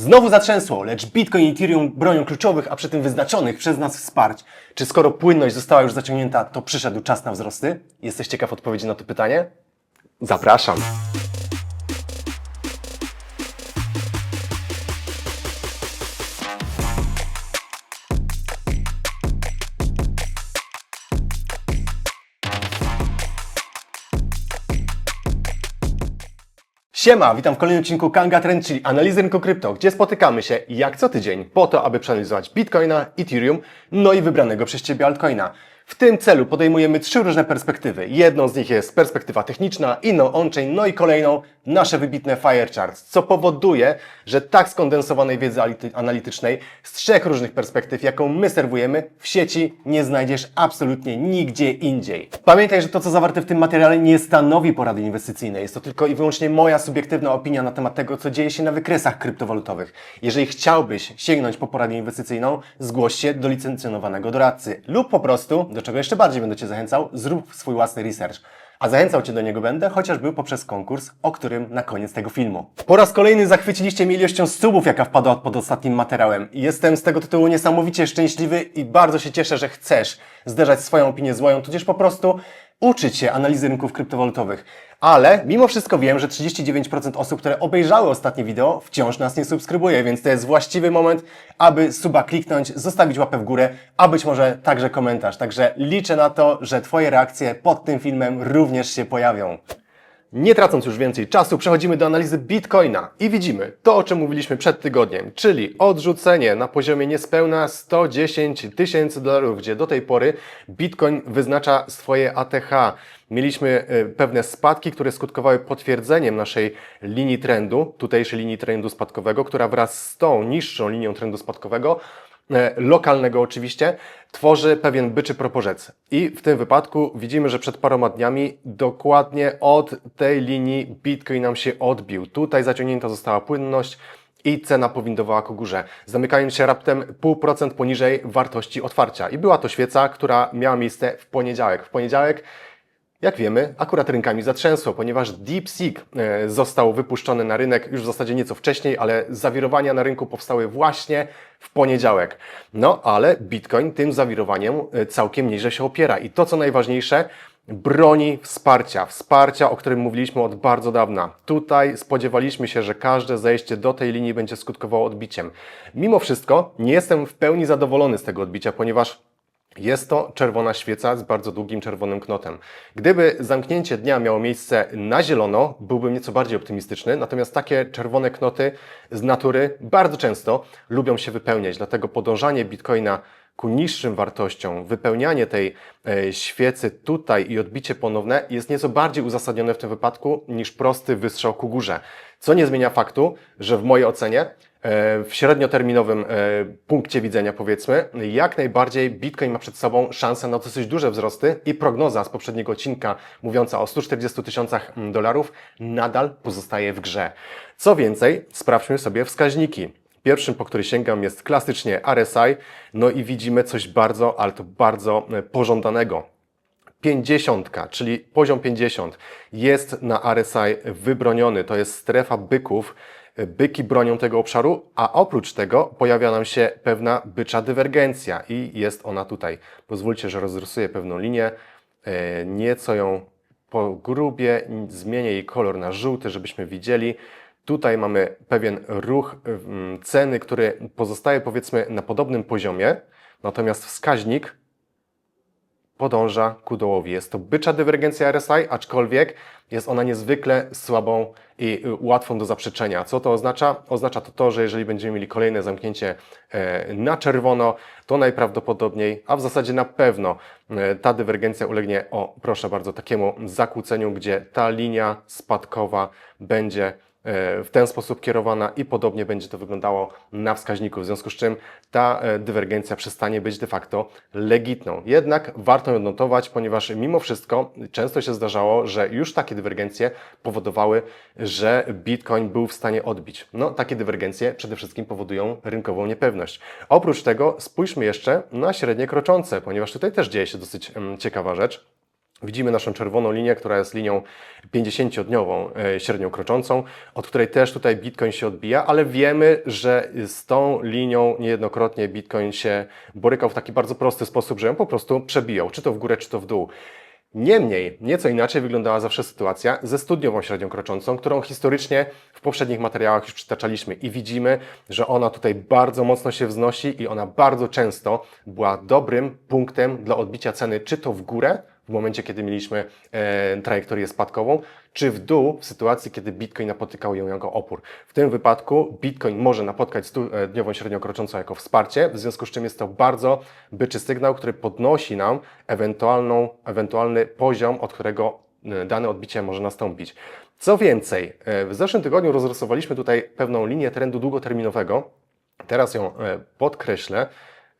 Znowu zatrzęsło, lecz Bitcoin i Ethereum bronią kluczowych, a przy tym wyznaczonych przez nas wsparć. Czy skoro płynność została już zaciągnięta, to przyszedł czas na wzrosty? Jesteś ciekaw odpowiedzi na to pytanie? Zapraszam. Siema, witam w kolejnym odcinku Kanga Trend, czyli analizy rynku krypto, gdzie spotykamy się jak co tydzień po to, aby przeanalizować Bitcoina, Ethereum, no i wybranego przez Ciebie altcoina. W tym celu podejmujemy trzy różne perspektywy. Jedną z nich jest perspektywa techniczna, inną on-chain, no i kolejną nasze wybitne Fire Charts, co powoduje, że tak skondensowanej wiedzy ality- analitycznej z trzech różnych perspektyw, jaką my serwujemy, w sieci nie znajdziesz absolutnie nigdzie indziej. Pamiętaj, że to, co zawarte w tym materiale, nie stanowi porady inwestycyjnej. Jest to tylko i wyłącznie moja subiektywna opinia na temat tego, co dzieje się na wykresach kryptowalutowych. Jeżeli chciałbyś sięgnąć po poradę inwestycyjną, zgłoś się do licencjonowanego doradcy lub po prostu, do czego jeszcze bardziej będę Cię zachęcał, zrób swój własny research. A zachęcał Cię do niego będę, chociażby poprzez konkurs, o którym na koniec tego filmu. Po raz kolejny zachwyciliście mnie ilością subów, jaka wpadła pod ostatnim materiałem. Jestem z tego tytułu niesamowicie szczęśliwy i bardzo się cieszę, że chcesz zderzać swoją opinię z moją, tudzież po prostu uczyć się analizy rynków kryptowalutowych. Ale mimo wszystko wiem, że 39% osób, które obejrzały ostatnie wideo, wciąż nas nie subskrybuje, więc to jest właściwy moment, aby suba kliknąć, zostawić łapę w górę, a być może także komentarz. Także liczę na to, że Twoje reakcje pod tym filmem również się pojawią. Nie tracąc już więcej czasu, przechodzimy do analizy Bitcoina i widzimy to, o czym mówiliśmy przed tygodniem, czyli odrzucenie na poziomie niespełna 110 tysięcy dolarów, gdzie do tej pory Bitcoin wyznacza swoje ATH. Mieliśmy e, pewne spadki, które skutkowały potwierdzeniem naszej linii trendu, tutejszej linii trendu spadkowego, która wraz z tą niższą linią trendu spadkowego lokalnego oczywiście, tworzy pewien byczy proporzec. I w tym wypadku widzimy, że przed paroma dniami dokładnie od tej linii Bitcoin nam się odbił. Tutaj zaciągnięta została płynność i cena powindowała ku górze, zamykając się raptem 0,5% poniżej wartości otwarcia. I była to świeca, która miała miejsce w poniedziałek. W poniedziałek jak wiemy, akurat rynkami zatrzęsło, ponieważ DeepSeek e, został wypuszczony na rynek już w zasadzie nieco wcześniej, ale zawirowania na rynku powstały właśnie w poniedziałek. No, ale Bitcoin tym zawirowaniem e, całkiem nieźle się opiera. I to, co najważniejsze, broni wsparcia. Wsparcia, o którym mówiliśmy od bardzo dawna. Tutaj spodziewaliśmy się, że każde zejście do tej linii będzie skutkowało odbiciem. Mimo wszystko nie jestem w pełni zadowolony z tego odbicia, ponieważ jest to czerwona świeca z bardzo długim czerwonym knotem. Gdyby zamknięcie dnia miało miejsce na zielono, byłbym nieco bardziej optymistyczny, natomiast takie czerwone knoty z natury bardzo często lubią się wypełniać, dlatego podążanie bitcoina ku niższym wartościom, wypełnianie tej e, świecy tutaj i odbicie ponowne jest nieco bardziej uzasadnione w tym wypadku niż prosty wystrzał ku górze. Co nie zmienia faktu, że w mojej ocenie e, w średnioterminowym e, punkcie widzenia, powiedzmy, jak najbardziej Bitcoin ma przed sobą szansę na dosyć duże wzrosty i prognoza z poprzedniego odcinka mówiąca o 140 tysiącach dolarów nadal pozostaje w grze. Co więcej, sprawdźmy sobie wskaźniki. Pierwszym, po który sięgam, jest klasycznie RSI, no i widzimy coś bardzo, ale to bardzo e, pożądanego. 50, czyli poziom 50 jest na RSI wybroniony. To jest strefa byków. Byki bronią tego obszaru, a oprócz tego pojawia nam się pewna bycza dywergencja i jest ona tutaj. Pozwólcie, że rozrysuję pewną linię, e, nieco ją pogrubię, zmienię jej kolor na żółty, żebyśmy widzieli. Tutaj mamy pewien ruch ceny, który pozostaje powiedzmy na podobnym poziomie, natomiast wskaźnik podąża ku dołowi. Jest to bycza dywergencja RSI, aczkolwiek jest ona niezwykle słabą i y, łatwą do zaprzeczenia. Co to oznacza? Oznacza to to, że jeżeli będziemy mieli kolejne zamknięcie e, na czerwono, to najprawdopodobniej, a w zasadzie na pewno ta dywergencja ulegnie, o proszę bardzo, takiemu zakłóceniu, gdzie ta linia spadkowa będzie w ten sposób kierowana i podobnie będzie to wyglądało na wskaźniku, w związku z czym ta e, dywergencja przestanie być de facto legitną. Jednak warto ją notować, ponieważ mimo wszystko często się zdarzało, że już takie dywergencje powodowały, że Bitcoin był w stanie odbić. No, takie dywergencje przede wszystkim powodują rynkową niepewność. Oprócz tego spójrzmy jeszcze na średnie kroczące, ponieważ tutaj też dzieje się dosyć em, ciekawa rzecz. Widzimy naszą czerwoną linię, która jest linią 50-dniową e, średnią kroczącą, od której też tutaj Bitcoin się odbija, ale wiemy, że z tą linią niejednokrotnie Bitcoin się borykał w taki bardzo prosty sposób, że ją po prostu przebijał, czy to w górę, czy to w dół. Niemniej, nieco inaczej wyglądała zawsze sytuacja ze studniową średnią kroczącą, którą historycznie w poprzednich materiałach już przytaczaliśmy i widzimy, że ona tutaj bardzo mocno się wznosi i ona bardzo często była dobrym punktem dla odbicia ceny, czy to w górę, w momencie, kiedy mieliśmy e, trajektorię spadkową, czy w dół w sytuacji, kiedy Bitcoin napotykał ją jako opór. W tym wypadku Bitcoin może napotkać dniową średnią kroczącą jako wsparcie, w związku z czym jest to bardzo byczy sygnał, który podnosi nam ewentualną, ewentualny poziom, od którego e, dane odbicie może nastąpić. Co więcej, e, w zeszłym tygodniu rozrysowaliśmy tutaj pewną linię trendu długoterminowego. Teraz ją e, podkreślę.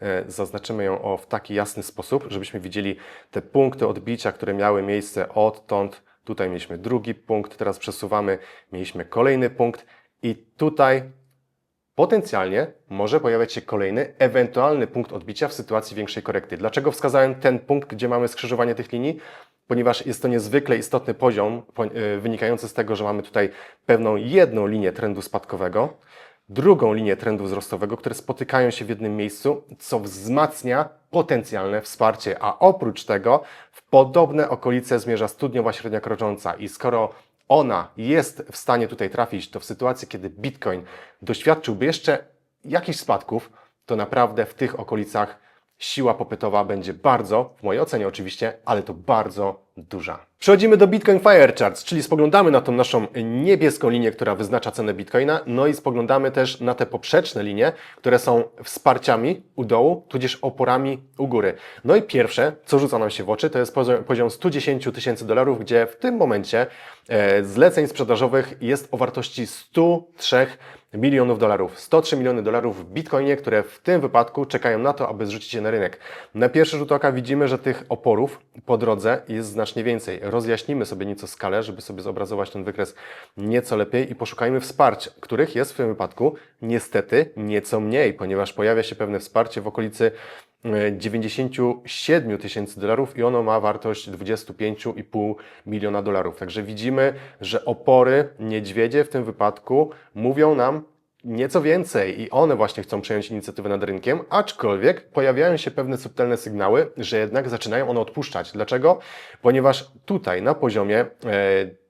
E, zaznaczymy ją o, w taki jasny sposób, żebyśmy widzieli te punkty odbicia, które miały miejsce odtąd. Tutaj mieliśmy drugi punkt, teraz przesuwamy, mieliśmy kolejny punkt i tutaj potencjalnie może pojawiać się kolejny, ewentualny punkt odbicia w sytuacji większej korekty. Dlaczego wskazałem ten punkt, gdzie mamy skrzyżowanie tych linii? Ponieważ jest to niezwykle istotny poziom e, wynikający z tego, że mamy tutaj pewną jedną linię trendu spadkowego, drugą linię trendu wzrostowego, które spotykają się w jednym miejscu, co wzmacnia potencjalne wsparcie, a oprócz tego w podobne okolice zmierza studniowa średnia krocząca. I skoro ona jest w stanie tutaj trafić, to w sytuacji, kiedy Bitcoin doświadczyłby jeszcze jakichś spadków, to naprawdę w tych okolicach siła popytowa będzie bardzo, w mojej ocenie oczywiście, ale to bardzo duża. Przechodzimy do Bitcoin Fire Charts, czyli spoglądamy na tą naszą niebieską linię, która wyznacza cenę Bitcoina, no i spoglądamy też na te poprzeczne linie, które są wsparciami u dołu, tudzież oporami u góry. No i pierwsze, co rzuca nam się w oczy, to jest poziom 110 tysięcy dolarów, gdzie w tym momencie e, zleceń sprzedażowych jest o wartości 103 milionów dolarów. 103 miliony dolarów w Bitcoinie, które w tym wypadku czekają na to, aby zrzucić je na rynek. Na pierwszy rzut oka widzimy, że tych oporów po drodze jest znacznie więcej. Rozjaśnimy sobie nieco skalę, żeby sobie zobrazować ten wykres nieco lepiej i poszukajmy wsparć, których jest w tym wypadku niestety nieco mniej, ponieważ pojawia się pewne wsparcie w okolicy 97 tysięcy dolarów i ono ma wartość 25,5 miliona dolarów. Także widzimy, że opory niedźwiedzie w tym wypadku mówią nam nieco więcej i one właśnie chcą przejąć inicjatywę nad rynkiem, aczkolwiek pojawiają się pewne subtelne sygnały, że jednak zaczynają one odpuszczać. Dlaczego? Ponieważ tutaj na poziomie e,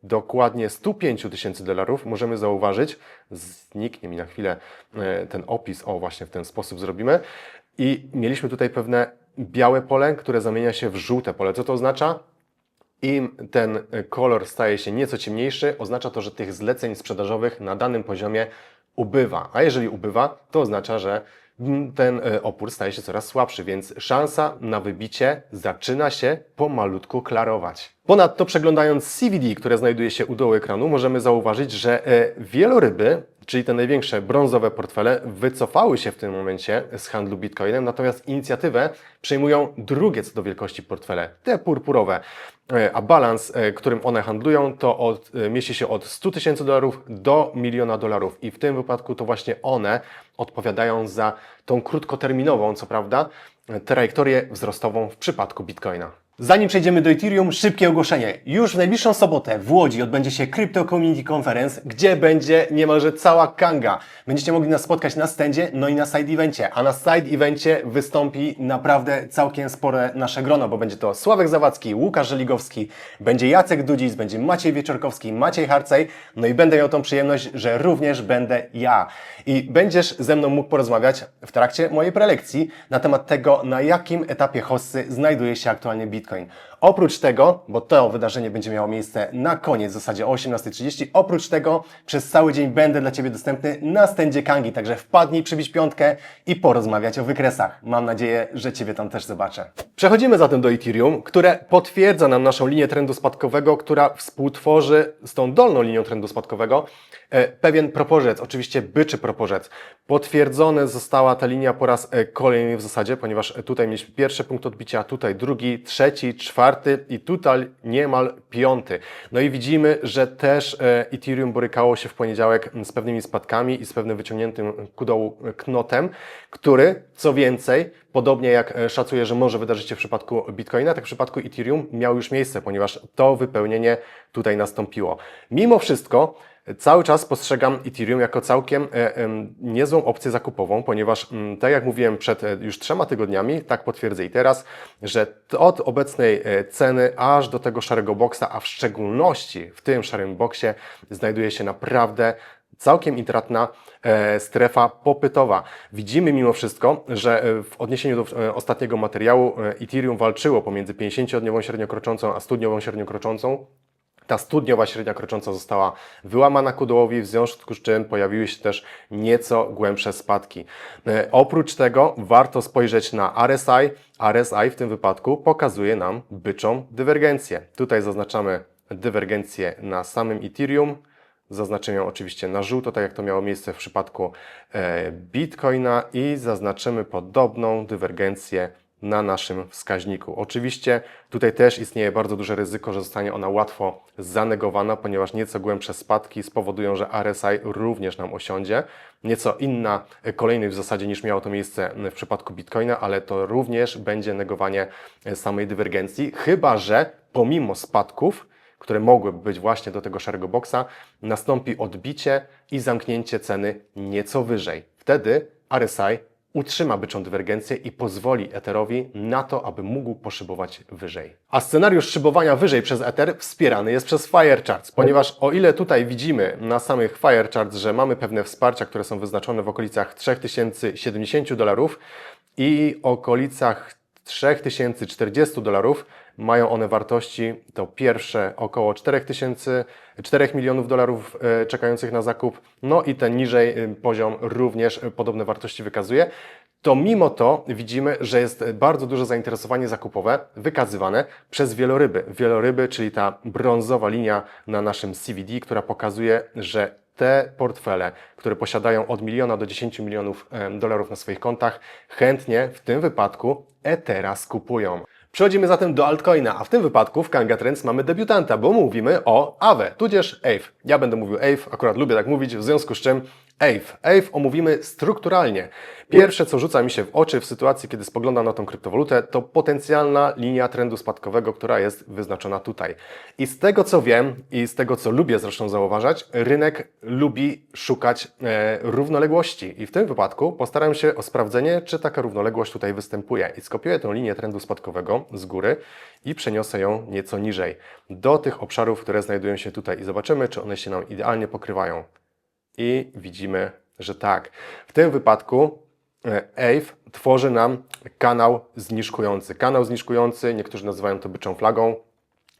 dokładnie 105 tysięcy dolarów możemy zauważyć, zniknie mi na chwilę e, ten opis, o właśnie w ten sposób zrobimy, i mieliśmy tutaj pewne białe pole, które zamienia się w żółte pole. Co to oznacza? Im ten kolor staje się nieco ciemniejszy, oznacza to, że tych zleceń sprzedażowych na danym poziomie ubywa. A jeżeli ubywa, to oznacza, że ten e, opór staje się coraz słabszy, więc szansa na wybicie zaczyna się pomalutku klarować. Ponadto przeglądając CVD, które znajduje się u dołu ekranu, możemy zauważyć, że e, wieloryby czyli te największe brązowe portfele, wycofały się w tym momencie z handlu bitcoinem, natomiast inicjatywę przejmują drugie co do wielkości portfele, te purpurowe. E, a balans, e, którym one handlują, to od, mieści się od 100 tysięcy dolarów do miliona dolarów. I w tym wypadku to właśnie one odpowiadają za tą krótkoterminową, co prawda, trajektorię wzrostową w przypadku bitcoina. Zanim przejdziemy do Ethereum, szybkie ogłoszenie. Już w najbliższą sobotę w Łodzi odbędzie się Crypto Community Conference, gdzie będzie niemalże cała kanga. Będziecie mogli nas spotkać na stędzie, no i na side evencie. A na side evencie wystąpi naprawdę całkiem spore nasze grono, bo będzie to Sławek Zawadzki, Łukasz Żeligowski, będzie Jacek Dudzic, będzie Maciej Wieczorkowski, Maciej Harcej, no i będę miał tą przyjemność, że również będę ja. I będziesz ze mną mógł porozmawiać w trakcie mojej prelekcji na temat tego, na jakim etapie hossy znajduje się aktualnie Bitcoin. Bitcoin. Oprócz tego, bo to wydarzenie będzie miało miejsce na koniec, w zasadzie o 18.30, oprócz tego przez cały dzień będę dla Ciebie dostępny na stędzie Kangi, także wpadnij, przybić piątkę i porozmawiać o wykresach. Mam nadzieję, że Ciebie tam też zobaczę. Przechodzimy zatem do Ethereum, które potwierdza nam naszą linię trendu spadkowego, która współtworzy z tą dolną linią trendu spadkowego e, pewien proporzec, oczywiście byczy proporzec. Potwierdzona została ta linia po raz e, kolejny w zasadzie, ponieważ tutaj mieliśmy pierwszy punkt odbicia, tutaj drugi, trzeci, czwarty, czwarty i tutaj niemal piąty. No i widzimy, że też e, Ethereum borykało się w poniedziałek z pewnymi spadkami i z pewnym wyciągniętym ku dołu knotem, który, co więcej, podobnie jak e, szacuję, że może wydarzyć się w przypadku Bitcoina, tak w przypadku Ethereum miał już miejsce, ponieważ to wypełnienie tutaj nastąpiło. Mimo wszystko, Cały czas postrzegam Ethereum jako całkiem e, niezłą opcję zakupową, ponieważ, m, tak jak mówiłem przed e, już trzema tygodniami, tak potwierdzę i teraz, że od obecnej e, ceny aż do tego szarego boksa, a w szczególności w tym szarym boksie znajduje się naprawdę całkiem intratna strefa popytowa. Widzimy mimo wszystko, że w odniesieniu do ostatniego materiału Ethereum walczyło pomiędzy 50-dniową średnio kroczącą a 100-dniową średnio kroczącą. Ta studniowa średnia krocząca została wyłamana ku dołowi, w związku z czym pojawiły się też nieco głębsze spadki. E, oprócz tego warto spojrzeć na RSI. RSI w tym wypadku pokazuje nam byczą dywergencję. Tutaj zaznaczamy dywergencję na samym Ethereum. Zaznaczymy ją oczywiście na żółto, tak jak to miało miejsce w przypadku e, Bitcoina i zaznaczymy podobną dywergencję na naszym wskaźniku. Oczywiście tutaj też istnieje bardzo duże ryzyko, że zostanie ona łatwo zanegowana, ponieważ nieco głębsze spadki spowodują, że RSI również nam osiądzie. Nieco inna e, kolejność w zasadzie niż miało to miejsce w przypadku Bitcoina, ale to również będzie negowanie e, samej dywergencji, chyba że pomimo spadków które mogłyby być właśnie do tego szarego boksa, nastąpi odbicie i zamknięcie ceny nieco wyżej. Wtedy RSI utrzyma byczą dywergencję i pozwoli Etherowi na to, aby mógł poszybować wyżej. A scenariusz szybowania wyżej przez Ether wspierany jest przez Firecharts, ponieważ o ile tutaj widzimy na samych Firecharts, że mamy pewne wsparcia, które są wyznaczone w okolicach 3070 dolarów i okolicach 3040 dolarów, mają one wartości, to pierwsze około 4000, 4 milionów dolarów e, czekających na zakup, no i ten niżej e, poziom również e, podobne wartości wykazuje, to mimo to widzimy, że jest bardzo duże zainteresowanie zakupowe wykazywane przez wieloryby. Wieloryby, czyli ta brązowa linia na naszym CVD, która pokazuje, że te portfele, które posiadają od miliona do 10 milionów dolarów na swoich kontach, chętnie w tym wypadku Ethera skupują. Przechodzimy zatem do altcoina, a w tym wypadku w Kanga Trends mamy debiutanta, bo mówimy o Aave, tudzież Aave. Ja będę mówił Aave, akurat lubię tak mówić, w związku z czym Aave. Aave omówimy strukturalnie. Pierwsze, co rzuca mi się w oczy w sytuacji, kiedy spoglądam na tą kryptowalutę, to potencjalna linia trendu spadkowego, która jest wyznaczona tutaj. I z tego, co wiem i z tego, co lubię zresztą zauważać, rynek lubi szukać e, równoległości. I w tym wypadku postaram się o sprawdzenie, czy taka równoległość tutaj występuje. I skopiuję tę linię trendu spadkowego z góry i przeniosę ją nieco niżej, do tych obszarów, które znajdują się tutaj. I zobaczymy, czy one się nam idealnie pokrywają. I widzimy, że tak. W tym wypadku e, Ave tworzy nam kanał zniżkujący. Kanał zniżkujący, niektórzy nazywają to byczą flagą.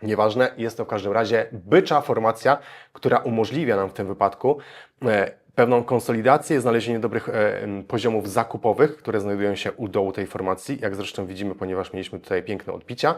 Nieważne, jest to w każdym razie bycza formacja, która umożliwia nam w tym wypadku e, pewną konsolidację, znalezienie dobrych e, poziomów zakupowych, które znajdują się u dołu tej formacji, jak zresztą widzimy, ponieważ mieliśmy tutaj piękne odbicia,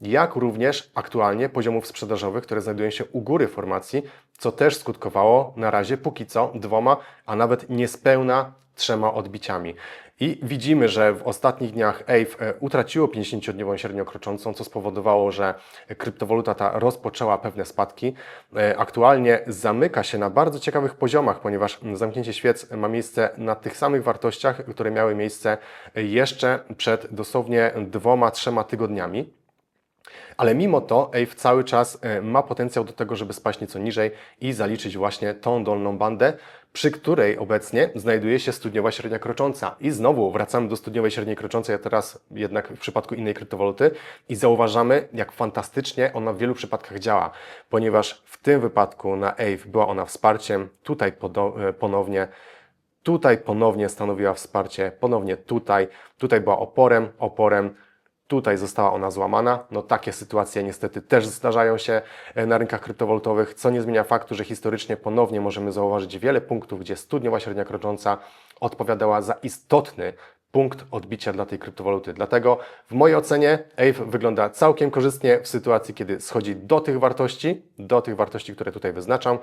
jak również aktualnie poziomów sprzedażowych, które znajdują się u góry formacji, co też skutkowało na razie póki co dwoma, a nawet niespełna trzema odbiciami. I widzimy, że w ostatnich dniach AVE utraciło 50-dniową średnią kroczącą, co spowodowało, że kryptowaluta ta rozpoczęła pewne spadki. E, Aktualnie zamyka się na bardzo ciekawych poziomach, ponieważ zamknięcie świec ma miejsce na tych samych wartościach, które miały miejsce jeszcze przed dosłownie dwoma, trzema tygodniami. Ale mimo to Ave cały czas e, ma potencjał do tego, żeby spaść nieco niżej i zaliczyć właśnie tą dolną bandę, przy której obecnie znajduje się studniowa średnia krocząca. I znowu wracamy do studniowej średniej kroczącej, a teraz jednak w przypadku innej kryptowaluty i zauważamy, jak fantastycznie ona w wielu przypadkach działa, ponieważ w tym wypadku na Ave była ona wsparciem, tutaj e, ponownie Tutaj ponownie stanowiła wsparcie, ponownie tutaj, tutaj była oporem, oporem, tutaj została ona złamana. No takie sytuacje niestety też zdarzają się e, na rynkach kryptowalutowych, co nie zmienia faktu, że historycznie ponownie możemy zauważyć wiele punktów, gdzie studniowa średnia krocząca odpowiadała za istotny punkt odbicia dla tej kryptowaluty. Dlatego w mojej ocenie Ave wygląda całkiem korzystnie w sytuacji, kiedy schodzi do tych wartości, do tych wartości, które tutaj wyznaczam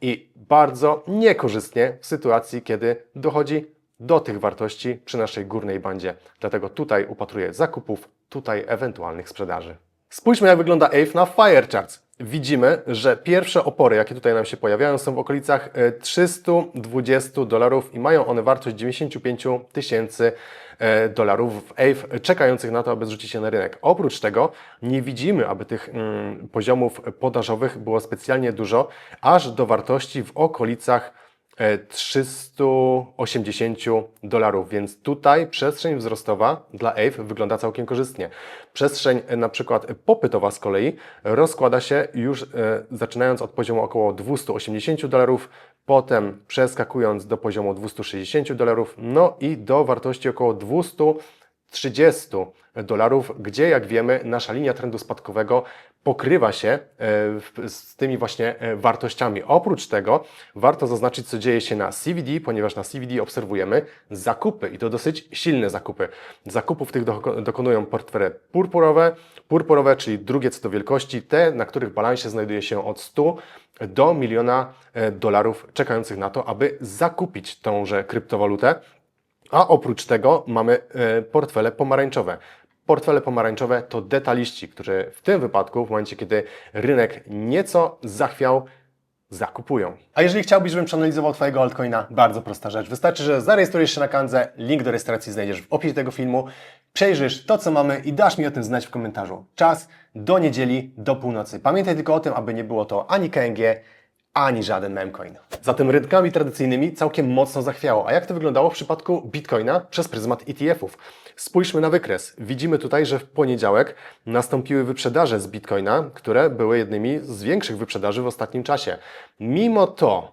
i bardzo niekorzystnie w sytuacji, kiedy dochodzi do tych wartości przy naszej górnej bandzie. Dlatego tutaj upatruję zakupów, tutaj ewentualnych sprzedaży. Spójrzmy, jak wygląda AVE na FireCharts. Widzimy, że pierwsze opory, jakie tutaj nam się pojawiają, są w okolicach e, 320 dolarów i mają one wartość 95 tysięcy e, dolarów w AVE, czekających na to, aby zrzucić się na rynek. Oprócz tego nie widzimy, aby tych mm, poziomów podażowych było specjalnie dużo, aż do wartości w okolicach e, 380 dolarów, więc tutaj przestrzeń wzrostowa dla AVE wygląda całkiem korzystnie. Przestrzeń e, na przykład popytowa z kolei rozkłada się już e, zaczynając od poziomu około 280 dolarów, potem przeskakując do poziomu 260 dolarów, no i do wartości około 230 dolarów, gdzie jak wiemy nasza linia trendu spadkowego pokrywa się e, z tymi właśnie e, wartościami. Oprócz tego warto zaznaczyć, co dzieje się na CVD, ponieważ na CVD obserwujemy zakupy i to dosyć silne zakupy. Zakupów tych doko- dokonują portfele purpurowe, purpurowe, czyli drugie co do wielkości, te, na których balansie znajduje się od 100 do miliona e, dolarów, czekających na to, aby zakupić tąże kryptowalutę. A oprócz tego mamy e, portfele pomarańczowe. Portfele pomarańczowe to detaliści, którzy w tym wypadku, w momencie kiedy rynek nieco zachwiał, zakupują. A jeżeli chciałbyś, żebym przeanalizował Twojego altcoina, bardzo prosta rzecz. Wystarczy, że zarejestrujesz się na Kandze, link do rejestracji znajdziesz w opisie tego filmu, przejrzysz to, co mamy i dasz mi o tym znać w komentarzu. Czas do niedzieli, do północy. Pamiętaj tylko o tym, aby nie było to ani KNG, ani żaden memcoin. Zatem rynkami tradycyjnymi całkiem mocno zachwiało. A jak to wyglądało w przypadku Bitcoina przez pryzmat ETF-ów? Spójrzmy na wykres. Widzimy tutaj, że w poniedziałek nastąpiły wyprzedaże z Bitcoina, które były jednymi z większych wyprzedaży w ostatnim czasie. Mimo to,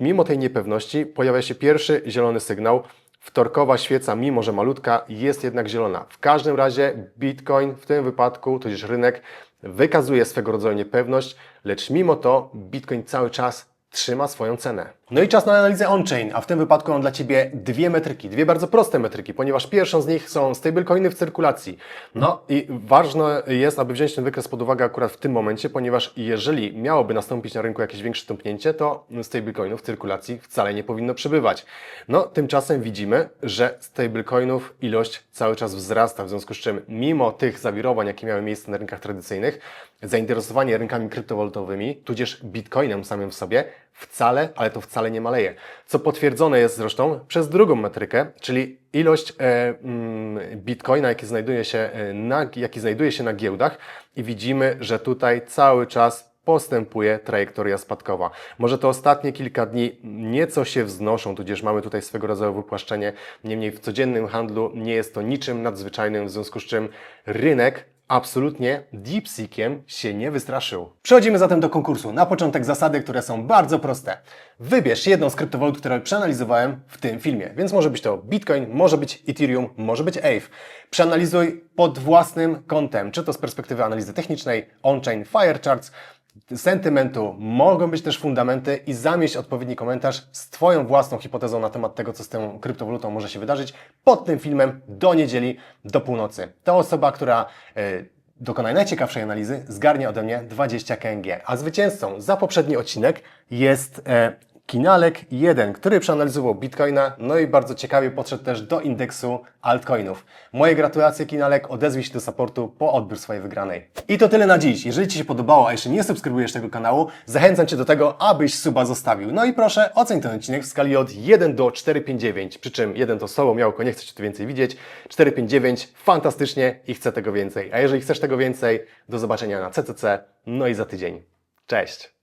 mimo tej niepewności, pojawia się pierwszy zielony sygnał. Wtorkowa świeca, mimo że malutka, jest jednak zielona. W każdym razie Bitcoin w tym wypadku, tudzież rynek, wykazuje swego rodzaju niepewność, lecz mimo to Bitcoin cały czas trzyma swoją cenę. No i czas na analizę on-chain, a w tym wypadku mam dla Ciebie dwie metryki, dwie bardzo proste metryki, ponieważ pierwszą z nich są stablecoiny w cyrkulacji. No i ważne jest, aby wziąć ten wykres pod uwagę akurat w tym momencie, ponieważ jeżeli miałoby nastąpić na rynku jakieś większe tąpnięcie, to stablecoinów w cyrkulacji wcale nie powinno przybywać. No tymczasem widzimy, że stablecoinów ilość cały czas wzrasta, w związku z czym mimo tych zawirowań, jakie miały miejsce na rynkach tradycyjnych, zainteresowanie rynkami kryptowalutowymi, tudzież bitcoinem samym w sobie, wcale, ale to wcale nie maleje. Co potwierdzone jest zresztą przez drugą metrykę, czyli ilość e, mm, bitcoina, jaki znajduje, się, e, na, jaki znajduje się na giełdach i widzimy, że tutaj cały czas postępuje trajektoria spadkowa. Może to ostatnie kilka dni nieco się wznoszą, tudzież mamy tutaj swego rodzaju wypłaszczenie, niemniej w codziennym handlu nie jest to niczym nadzwyczajnym, w związku z czym rynek absolutnie DeepSeekiem się nie wystraszył. Przechodzimy zatem do konkursu. Na początek zasady, które są bardzo proste. Wybierz jedną z kryptowalut, które przeanalizowałem w tym filmie. Więc może być to Bitcoin, może być Ethereum, może być Aave. Przeanalizuj pod własnym kątem, czy to z perspektywy analizy technicznej, on-chain, FireCharts, sentymentu, mogą być też fundamenty i zamieść odpowiedni komentarz z Twoją własną hipotezą na temat tego, co z tą kryptowalutą może się wydarzyć pod tym filmem do niedzieli, do północy. Ta osoba, która e, dokona najciekawszej analizy, zgarnie ode mnie 20 KNG. A zwycięzcą za poprzedni odcinek jest e, Kinalek 1, który przeanalizował Bitcoina, no i bardzo ciekawie podszedł też do indeksu altcoinów. Moje gratulacje Kinalek, odezwij się do supportu po odbiór swojej wygranej. I to tyle na dziś. Jeżeli Ci się podobało, a jeszcze nie subskrybujesz tego kanału, zachęcam Cię do tego, abyś suba zostawił. No i proszę, oceń ten odcinek w skali od 1 do 459, przy czym 1 to słowo miałko, nie chcę Cię tu więcej widzieć, 459 fantastycznie i chcę tego więcej. A jeżeli chcesz tego więcej, do zobaczenia na CCC, no i za tydzień. Cześć!